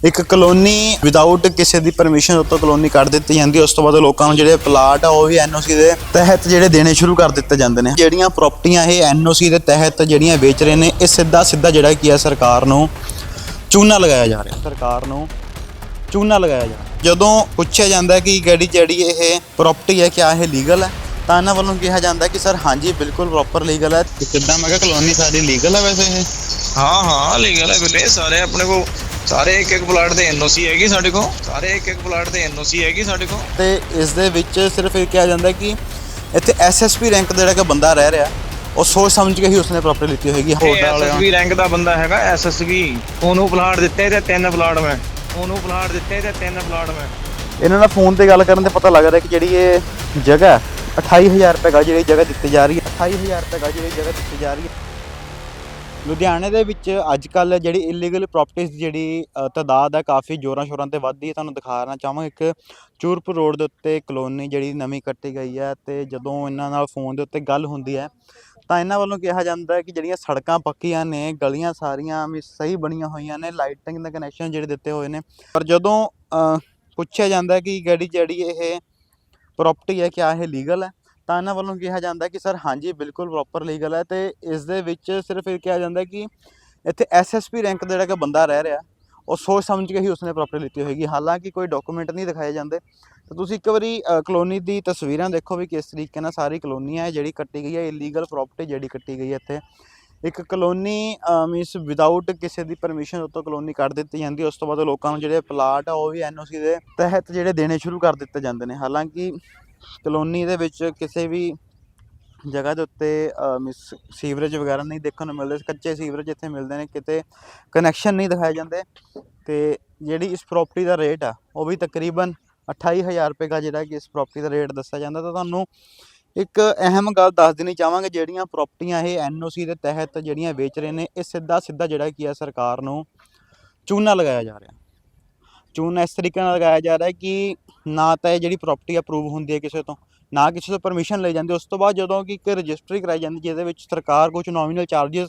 ਇੱਕ colony without ਕਿਸੇ ਦੀ permission ਉੱਤੋਂ ਕਲੋਨੀ ਕੱਢ ਦਿੱਤੀ ਜਾਂਦੀ ਉਸ ਤੋਂ ਬਾਅਦ ਲੋਕਾਂ ਨੂੰ ਜਿਹੜੇ ਪਲਾਟ ਆ, ਉਹ ਵੀ ਐਨਓਸੀ ਦੇ ਤਹਿਤ ਜਿਹੜੇ ਦੇਣੇ ਸ਼ੁਰੂ ਕਰ ਦਿੱਤੇ ਜਾਂਦੇ ਨੇ। ਜਿਹੜੀਆਂ ਪ੍ਰਾਪਰਟੀਆਂ ਇਹ ਐਨਓਸੀ ਦੇ ਤਹਿਤ ਜਿਹੜੀਆਂ ਵੇਚ ਰਹੇ ਨੇ, ਇਹ ਸਿੱਧਾ ਸਿੱਧਾ ਜਿਹੜਾ ਕੀ ਹੈ ਸਰਕਾਰ ਨੂੰ ਚੂਨਾ ਲਗਾਇਆ ਜਾ ਰਿਹਾ। ਸਰਕਾਰ ਨੂੰ ਚੂਨਾ ਲਗਾਇਆ ਜਾ ਜਦੋਂ ਪੁੱਛਿਆ ਜਾਂਦਾ ਕਿ ਕਿਹੜੀ ਜਿਹੜੀ ਇਹ ਪ੍ਰਾਪਰਟੀ ਹੈ, ਕਿਆ ਇਹ ਲੀਗਲ ਹੈ, ਤਾਂ ਇਹਨਾਂ ਵੱਲੋਂ ਕਿਹਾ ਜਾਂਦਾ ਕਿ ਸਰ, ਹਾਂਜੀ, ਬਿਲਕੁਲ ਪ੍ਰੋਪਰ ਲੀਗਲ ਹੈ। ਕਿੱਦਾਂ? ਮੈਂ ਕਿਹਾ ਕਲੋਨੀ ਸਾਡੀ ਲੀਗਲ ਹੈ ਵੈਸੇ ਇਹ? ਹਾਂ ਹਾਂ ਲੀਗਲ ਹੈ ਵੀਰੇ। ਸਾਰੇ ਆਪਣੇ ਕੋ ਸਾਰੇ ਇੱਕ ਇੱਕ ਪਲਾਟ ਦੇ ਐਨਓਸੀ ਹੈਗੀ ਸਾਡੇ ਕੋ ਸਾਰੇ ਇੱਕ ਇੱਕ ਪਲਾਟ ਦੇ ਐਨਓਸੀ ਹੈਗੀ ਸਾਡੇ ਕੋ ਤੇ ਇਸ ਦੇ ਵਿੱਚ ਸਿਰਫ ਇਹ ਕਿਹਾ ਜਾਂਦਾ ਕਿ ਇੱਥੇ ਐਸਐਸਪੀ ਰੈਂਕ ਦਾ ਜਿਹੜਾ ਕਿ ਬੰਦਾ ਰਹਿ ਰਿਹਾ ਉਹ ਸੋਚ ਸਮਝ ਕੇ ਹੀ ਉਸਨੇ ਪ੍ਰਾਪਰਟੀ ਲਿੱਤੀ ਹੋਏਗੀ ਹੋਟਲ ਵਾਲਿਆਂ ਐਸਐਸਬੀ ਰੈਂਕ ਦਾ ਬੰਦਾ ਹੈਗਾ ਐਸਐਸਬੀ ਉਹਨੂੰ ਪਲਾਟ ਦਿੱਤੇ ਤੇ ਤਿੰਨ ਪਲਾਟ ਮੈਂ। ਉਹਨੂੰ ਪਲਾਟ ਦਿੱਤੇ ਤੇ ਤਿੰਨ ਪਲਾਟ ਮੈਂ। ਇਹਨਾਂ ਨਾਲ ਫੋਨ ਤੇ ਗੱਲ ਕਰਨ ਤੇ ਪਤਾ ਲੱਗ ਰਿਹਾ ਕਿ ਜਿਹੜੀ ਇਹ ਜਗ੍ਹਾ ਹੈ, 28000 ਰੁਪਏ ਦਾ ਜਿਹੜੀ ਜਗ੍ਹਾ ਦਿੱਤੀ ਜਾ ਰਹੀ ਹੈ 28000 ਰੁਪਏ ਦਾ ਜਿਹੜੀ ਜਗ੍ਹਾ ਦਿੱਤੀ ਜਾ ਰਹੀ ਹੈ। ਲੁਧਿਆਣੇ ਦੇ ਵਿੱਚ ਅੱਜ ਕੱਲ ਜਿਹੜੀ ਇਲੀਗਲ ਪ੍ਰਾਪਰਟੀਆਂ ਦੀ ਜਿਹੜੀ ਅ, ਤਾਦਾਦ ਹੈ ਕਾਫੀ ਜ਼ੋਰਾਂ ਸ਼ੋਰਾਂ ਤੇ ਵੱਧਦੀ ਹੈ। ਤੁਹਾਨੂੰ ਦਿਖਾਉਣਾ ਚਾਹਾਂਗਾ ਇੱਕ ਚੂਰਪੁਰ ਰੋਡ ਦੇ ਉੱਤੇ ਕਲੋਨੀ ਜਿਹੜੀ ਨਵੀਂ ਕੱਟੀ ਗਈ ਹੈ ਤੇ ਜਦੋਂ ਇਹਨਾਂ ਨਾਲ ਫੋਨ ਦੇ ਉੱਤੇ ਗੱਲ ਹੁੰਦੀ ਹੈ ਤਾਂ ਇਹਨਾਂ ਵੱਲੋਂ ਕਿਹਾ ਜਾਂਦਾ ਹੈ ਕਿ ਜਿਹੜੀਆਂ ਸੜਕਾਂ ਪੱਕੀਆਂ ਨੇ ਗਲੀਆਂ ਸਾਰੀਆਂ ਵੀ ਸਹੀ ਬਣੀਆਂ ਹੋਈਆਂ ਨੇ ਲਾਈਟਿੰਗ ਦੇ ਕਨੈਕਸ਼ਨ ਜਿਹੜੇ ਦਿੱਤੇ ਹੋਏ ਨੇ। ਪਰ ਜਦੋਂ ਅ, ਪੁੱਛਿਆ ਜਾਂਦਾ ਹੈ ਕਿ ਕਿਹੜੀ ਜਿਹੜੀ ਇਹ ਪ੍ਰਾਪਰਟੀ ਹੈ ਕਿਆ ਇਹ ਲੀਗਲ ਹੈ ਤਾਂ ਇਹਨਾਂ ਵੱਲੋਂ ਕਿਹਾ ਜਾਂਦਾ ਕਿ ਸਰ ਹਾਂਜੀ, ਬਿਲਕੁਲ ਪ੍ਰੋਪਰ ਲੀਗਲ ਹੈ ਤੇ ਇਸ ਦੇ ਵਿੱਚ ਸਿਰਫ ਇਹ ਕਿਹਾ ਜਾਂਦਾ ਕਿ ਇੱਥੇ ਐਸਐਸਪੀ ਰੈਂਕ ਦਾ ਜਿਹੜਾ ਕਿ ਬੰਦਾ ਰਹਿ ਰਿਹਾ, ਉਹ ਸੋਚ ਸਮਝ ਕੇ ਹੀ ਉਸਨੇ ਪ੍ਰਾਪਰਟੀ ਲਿੱਤੀ ਹੋਏਗੀ। ਹਾਲਾਂਕਿ ਕੋਈ ਡਾਕੂਮੈਂਟ ਨਹੀਂ ਦਿਖਾਏ ਜਾਂਦੇ। ਤਾਂ ਤੁਸੀਂ ਇੱਕ ਵਾਰੀ ਕਲੋਨੀ ਦੀ ਤਸਵੀਰਾਂ ਦੇਖੋ ਵੀ ਕਿਸ ਤਰੀਕੇ ਨਾਲ ਸਾਰੀ ਕਲੋਨੀ ਹੈ ਜਿਹੜੀ ਕੱਟੀ ਗਈ ਹੈ ਇਲੀਗਲ ਪ੍ਰਾਪਰਟੀ ਜਿਹੜੀ ਕੱਟੀ ਗਈ ਹੈ ਇੱਥੇ। ਇੱਕ ਕਲੋਨੀ ਮੀਨਸ ਵਿਦਆਊਟ ਕਿਸੇ ਦੀ ਪਰਮਿਸ਼ਨ ਉੱਤੋਂ ਕਲੋਨੀ ਕੱਢ ਦਿੱਤੀ ਜਾਂਦੀ, ਉਸ ਤੋਂ ਬਾਅਦ ਲੋਕਾਂ ਨੂੰ ਜਿਹੜੇ ਪਲਾਟ ਆ ਉਹ ਵੀ ਐਨਓਸੀ ਦੇ ਤਹਿਤ ਜਿਹੜੇ ਦੇਣੇ ਸ਼ੁਰੂ ਕਰ ਦਿੱਤੇ ਜਾਂਦੇ ਨੇ। ਹਾਲਾਂਕਿ ਕਲੋਨੀ ਦੇ ਵਿੱਚ ਕਿਸੇ ਵੀ ਜਗ੍ਹਾ ਦੇ ਉੱਤੇ ਮਿਸ, ਸੀਵਰੇਜ ਵਗੈਰਾ ਨਹੀਂ ਦੇਖਣ ਨੂੰ ਮਿਲਦੇ, ਕੱਚੇ ਸੀਵਰੇਜ ਇੱਥੇ ਮਿਲਦੇ ਨੇ, ਕਿਤੇ ਕਨੈਕਸ਼ਨ ਨਹੀਂ ਦਿਖਾਏ ਜਾਂਦੇ ਤੇ ਜਿਹੜੀ ਇਸ ਪ੍ਰਾਪਰਟੀ ਦਾ ਰੇਟ ਆ, ਉਹ ਵੀ ਤਕਰੀਬਨ 28000 ਰੁਪਏ ਦਾ ਜਿਹੜਾ ਕਿ ਇਸ ਪ੍ਰਾਪਰਟੀ ਦਾ ਰੇਟ ਦੱਸਿਆ ਜਾਂਦਾ। ਤਾਂ ਤੁਹਾਨੂੰ ਇੱਕ ਅਹਿਮ ਗੱਲ ਦੱਸ ਦੇਣੀ ਚਾਹਾਂਗੇ, ਜਿਹੜੀਆਂ ਪ੍ਰਾਪਰਟੀਆਂ ਇਹ ਐਨਓਸੀ ਦੇ ਤਹਿਤ ਜਿਹੜੀਆਂ ਵੇਚ ਰਹੇ ਨੇ, ਇਹ ਸਿੱਧਾ ਸਿੱਧਾ ਜਿਹੜਾ ਕੀ ਆ, ਸਰਕਾਰ ਨੂੰ ਚੂਨਾ ਲਗਾਇਆ ਜਾ ਰਿਹਾ। ਚੂਨਾ ਇਸ ਤਰੀਕੇ ਨਾਲ ਲਗਾਇਆ ਜਾ ਰਿਹਾ ਕਿ ਨਾ ਤਾਂ ਇਹ ਜਿਹੜੀ ਪ੍ਰਾਪਰਟੀ ਅਪਰੂਵ ਹੁੰਦੀ ਹੈ ਕਿਸੇ ਤੋਂ, ਨਾ ਕਿਸੇ ਤੋਂ ਪਰਮਿਸ਼ਨ ਲਈ ਜਾਂਦੀ, ਉਸ ਤੋਂ ਬਾਅਦ ਜਦੋਂ ਕਿ ਇੱਕ ਰਜਿਸਟਰੀ ਕਰਾਈ ਜਾਂਦੀ, ਜਿਹਦੇ ਵਿੱਚ ਸਰਕਾਰ ਕੁਝ ਨੋਮੀਨਲ ਚਾਰजेस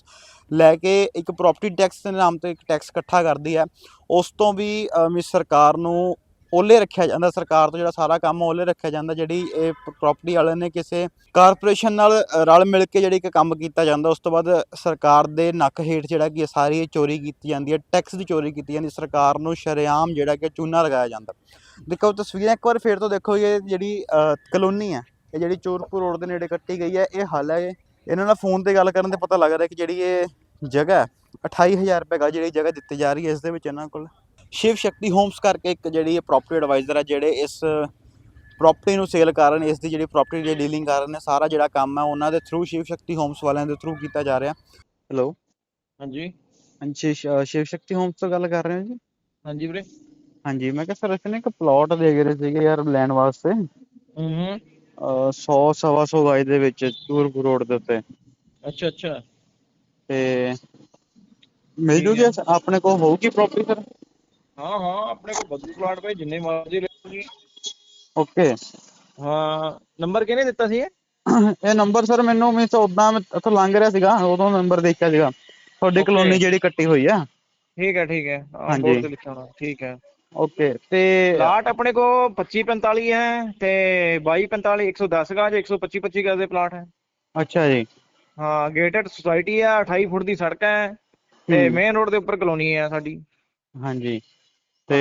ਲੈ ਕੇ ਇੱਕ ਪ੍ਰਾਪਰਟੀ ਟੈਕਸ ਦੇ ਨਾਮ ਤੇ ਇੱਕ ਟੈਕਸ ਇਕੱਠਾ ਕਰਦੀ ਹੈ, ਉਸ ਤੋਂ ਵੀ ਮੀ ਸਰਕਾਰ ਨੂੰ ਓਲੇ ਰੱਖਿਆ ਜਾਂਦਾ, ਸਰਕਾਰ ਤੋਂ ਜਿਹੜਾ ਸਾਰਾ ਕੰਮ ਓਲੇ ਰੱਖਿਆ ਜਾਂਦਾ, ਜਿਹੜੀ ਇਹ ਪ੍ਰਾਪਰਟੀ ਵਾਲੇ ਨੇ ਕਿਸੇ ਕਾਰਪੋਰੇਸ਼ਨ ਨਾਲ ਰਲ ਮਿਲ ਕੇ ਜਿਹੜੀ ਇੱਕ ਕੰਮ ਕੀਤਾ ਜਾਂਦਾ, ਉਸ ਤੋਂ ਬਾਅਦ ਸਰਕਾਰ ਦੇ ਨੱਕ ਹੇਠ ਜਿਹੜਾ ਕਿ ਸਾਰੀ ਇਹ ਚੋਰੀ ਕੀਤੀ ਜਾਂਦੀ ਹੈ ਟੈਕਸ ਦੀ ਚੋਰੀ ਕੀਤੀ ਜਾਂਦੀ ਸਰਕਾਰ ਨੂੰ ਸ਼ਰੇਆਮ ਜਿਹੜਾ ਕਿ ਚੂਨਾ ਲਗਾਇਆ ਜਾਂਦਾ। ਦੇਖੋ ਤਸਵੀਰਾਂ ਇੱਕ ਵਾਰ ਫੇਰ ਤੋਂ ਦੇਖੋ ਇਹ ਜਿਹੜੀ ਕਲੋਨੀ ਹੈ ਇਹ ਜਿਹੜੀ ਚੋਰਪੁਰ ਰੋਡ ਦੇ ਨੇੜੇ ਕੱਟੀ ਗਈ ਹੈ ਇਹ ਹਾਲ ਹੈ। ਇਹ। ਇਹਨਾਂ ਨਾਲ ਫੋਨ ਤੇ ਗੱਲ ਕਰਨ ਤੇ ਪਤਾ ਲੱਗ ਰਿਹਾ ਕਿ ਜਿਹੜੀ ਇਹ ਜਗ੍ਹਾ ਹੈ, 28000 ਰੁਪਏ ਦਾ ਜਿਹੜੀ ਜਗ੍ਹਾ ਦਿੱਤੀ ਜਾ ਰਹੀ ਹੈ ਇਸ ਦੇ ਵਿੱਚ ਇਹਨਾਂ ਕੋਲ। ਸ਼ਿਵ ਸ਼ਕਤੀ ਹੋਮਸ ਕਰਕੇ ਇੱਕ ਜਿਹੜੀ ਇਹ ਪ੍ਰਾਪਰਟੀ ਐਡਵਾਈਜ਼ਰ ਹੈ ਜਿਹੜੇ ਇਸ ਪ੍ਰਾਪਰਟੀ ਨੂੰ ਸੇਲ ਕਰ ਰਹੇ ਨੇ ਇਸ ਦੀ ਜਿਹੜੀ ਪ੍ਰਾਪਰਟੀ ਦੀ ਡੀਲਿੰਗ ਕਰ ਰਹੇ ਨੇ ਸਾਰਾ ਜਿਹੜਾ ਕੰਮ ਹੈ ਉਹਨਾਂ ਦੇ ਥਰੂ ਸ਼ਿਵ ਸ਼ਕਤੀ ਹੋਮਸ ਵਾਲਿਆਂ ਦੇ ਥਰੂ ਕੀਤਾ ਜਾ ਰਿਹਾ। ਹੈਲੋ ਹਾਂਜੀ। ਹਾਂਜੀ ਸ਼ਿਵ ਸ਼ਕਤੀ ਹੋਮਸ ਤੋਂ ਗੱਲ ਕਰ ਰਹੇ ਹੋ ਜੀ? ਹਾਂਜੀ ਵੀਰੇ। ਹਾਂਜੀ ਮੈਂ ਕਿਹਾ ਸਰ ਅਸੀਂ ਨਾ ਇੱਕ ਪਲਾਟ ਦੇਖ ਰਹੇ ਸੀਗੇ ਯਾਰ ਲੈਣ ਵਾਸਤੇ। ਹੂੰ 100 ਸਵਾ ਸੌ ਗਾਜ ਦੇ ਵਿੱਚ ਚੂਰਪੁਰ ਰੋਡ ਦੇ ਉੱਤੇ। ਅੱਛਾ ਅੱਛਾ। ਤੇ ਮਿਲ ਜੂਗੀ। ਆਪਣੇ ਕੋਲ ਹੋਊਗੀ ਪ੍ਰਾਪਰਟੀ ਸਰ ਹਾਂ ਹਾਂ ਆਪਣੇ ਕੋਲ ਬੱਦੂ ਪਲਾਟ ਭਾਈ ਜਿੰਨੇ ਮਰਜ਼ੀ ਲੈ ਲਓ ਜੀ। ਓਕੇ ਹਾਂ ਨੰਬਰ ਕਿਹਨੇ ਦਿੱਤਾ ਸੀ ਇਹ? ਇਹ ਨੰਬਰ ਸਰ ਮੈਨੂੰ ਮੈਂ ਉਦਾਂ ਮੈਂ ਇੱਥੋਂ ਲੰਘ ਰਿਹਾ ਸੀਗਾ ਉਦੋਂ ਨੰਬਰ ਦੇਖਿਆ ਸੀਗਾ। ਤੁਹਾਡੀ Okay. ਕਲੋਨੀ ਜਿਹੜੀ ਕੱਟੀ ਹੋਈ ਆ। ਠੀਕ ਹੈ ਠੀਕ ਹੈ। ਹਾਂ ਹਾਂਜੀ। ਬੋਰਡ ਤੇ ਲਿਖਿਆ ਹੋਣਾ। ਠੀਕ ਹੈ। ਓਕੇ ਤੇ ਪਲਾਟ ਆਪਣੇ ਕੋ 25 45 ਹੈ ਤੇ 22 45 110 ਗਜ 125 25 ਗਜ ਦੇ ਪਲਾਟ ਹੈ। ਅੱਛਾ ਜੀ। ਹਾਂ ਗੇਟਡ ਸੁਸਾਇਟੀ ਹੈ 28 ਫੁੱਟ ਦੀ ਸੜਕ ਹੈ ਤੇ ਮੇਨ ਰੋਡ ਦੇ ਉੱਪਰ ਕਲੋਨੀ ਹੈ ਸਾਡੀ। ਹਾਂਜੀ ਤੇ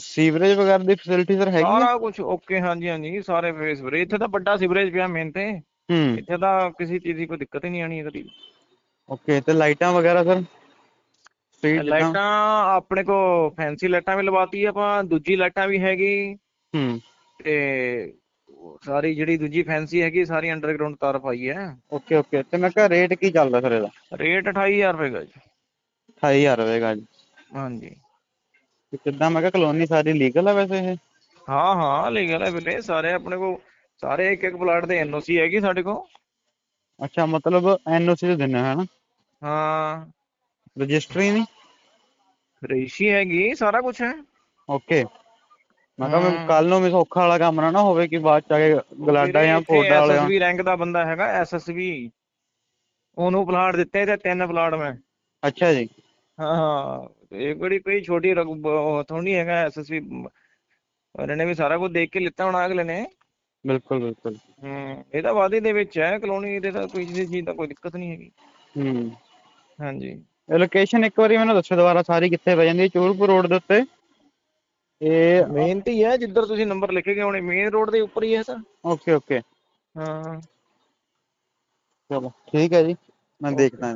ਸੀਵਰੇਜ ਵਗੈਰਾ ਦੀ ਫੈਸਿਲਿਟੀ ਸਰ ਹੈਗੀ ਸਾਰਾ ਕੁਝ ਓਕੇ ਹਾਂਜੀ ਹਾਂਜੀ ਸਾਰੇ ਫੇਸ ਵੀਰੇ ਇੱਥੇ ਤਾਂ ਵੱਡਾ ਸੀਵਰੇਜ ਪਿਆ ਮੇਨ ਤੇ। ਹੂੰ। ਇੱਥੇ ਤਾਂ ਕਿਸੇ ਚੀਜ਼ ਦੀ ਕੋਈ ਦਿੱਕਤ ਹੀ ਨਹੀਂ ਆਣੀ ਕਦੀ। ਓਕੇ ਤੇ ਲਾਈਟਾਂ ਵਗੈਰਾ ਸਰ? ਸਟਰੀਟ ਲਾਈਟਾਂ ਆਪਣੇ ਕੋ ਫੈਂਸੀ ਲਾਈਟਾਂ ਵੀ ਲਵਾਤੀ ਆਪਾਂ ਦੂਜੀ ਲਾਈਟਾਂ ਵੀ ਹੈਗੀ। ਹੂੰ। ਤੇ ਸਾਰੀ ਜਿਹੜੀ ਦੂਜੀ ਫੈਂਸੀ ਹੈਗੀ ਸਾਰੀ ਅੰਡਰਗਰਾਉਂਡ ਤਾਰ ਪਾਈ ਹੈ। Okay okay. ਤੇ ਮੈਂ ਕਿਹਾ ਰੇਟ ਕੀ ਚੱਲਦਾ ਸਰ ਇਹਦਾ? ਰੇਟ 28000 ਰੁਪਏ ਗਜ 28000 ਹੋਵੇਗਾ ਜੀ। ਹਾਂਜੀ। ਤੇ ਕਿੱਦਾਂ? ਮੈਂ ਕਿਹਾ ਕਲੋਨੀ ਸਾਰੀ ਲੀਗਲ ਆ ਵੈਸੇ ਇਹ? ਹਾਂ ਹਾਂ ਲੀਗਲ ਹੈ ਵੀਰੇ। ਸਾਰੇ ਆਪਣੇ ਕੋ ਸਾਰੇ ਇੱਕ ਇੱਕ ਪਲਾਟ ਦੇ ਐਨਓਸੀ ਹੈਗੀ ਸਾਡੇ ਕੋ। ਅੱਛਾ ਮਤਲਬ ਐਨਓਸੀ ਤੇ ਹੋ ਹੈ ਨਾ? ਹਾਂ। ਰਜਿਸਟਰੀ ਨਹੀਂ ਰਜਿਸਟਰੀ ਹੈਗੀ ਸਾਰਾ ਕੁਝ ਹੈ। ਓਕੇ। ਮੈਂ ਕਿਹਾ ਮੈਂ। ਕੱਲ ਨੂੰ ਵੀ ਸੌਖਾ ਵਾਲਾ ਕੰਮ ਨਾ ਨਾ ਹੋਵੇ ਕਿ ਬਾਅਦ ਚ ਆ ਕੇ ਗਲਾਡਾ ਜਾਂ ਫੋਡਾ ਵਾਲਿਆ ਐਸਐਸਬੀ ਰੈਂਕ ਦਾ ਬੰਦਾ ਹੈਗਾ ਐਸਐਸਬੀ ਉਹਨੂੰ ਪਲਾਟ ਦਿੱਤੇ ਤੇ ਤਿੰਨ ਪਲਾਟ ਮੈਂ। ਅੱਛਾ ਜੀ। ਹਾਂ ਹਾਂ। ਇਹ ਬੜੀ ਕੋਈ ਛੋਟੀ ਥੋੜੀ ਹੈਗਾ ਐਸਐਸਪੀ ਉਹਨਾਂ ਨੇ ਵੀ ਸਾਰਾ ਕੁਝ ਦੇਖ ਕੇ ਲਿੱਤਾ ਹੋਣਾ ਅਗਲੇ ਨੇ। ਬਿਲਕੁਲ ਬਿਲਕੁਲ। ਹੂੰ ਇਹ ਤਾਂ ਵਾਦੀ ਦੇ ਵਿੱਚ ਹੈ ਕਲੋਨੀ ਦੇ ਤਾਂ ਕੋਈ ਚੀਜ਼ ਦਾ ਕੋਈ ਦਿੱਕਤ ਨਹੀਂ ਹੈਗੀ। ਹੂੰ। ਹਾਂਜੀ। ਲੋਕੇਸ਼ਨ ਇੱਕ ਵਾਰੀ ਮੈਨੂੰ ਦੱਸੋ ਦੁਬਾਰਾ ਸਾਰੀ ਕਿੱਥੇ ਪੈ ਜਾਂਦੀ ਹੈ? ਚੂਰਪੁਰ ਰੋਡ ਦੇ ਉੱਤੇ। ਇਹ ਮੇਨ ਤੇ ਹੀ ਹੈ ਜਿੱਧਰ ਤੁਸੀਂ ਨੰਬਰ ਲਿਖੇ ਗਏ ਹੋਣੇ ਮੇਨ ਰੋਡ ਦੇ ਉੱਪਰ ਹੀ ਹੈ ਸਰ। ਓਕੇ ਓਕੇ ਹਾਂ। ਚਲੋ ਠੀਕ ਹੈ ਜੀ ਮੈਂ ਦੇਖਦਾ ਹਾਂ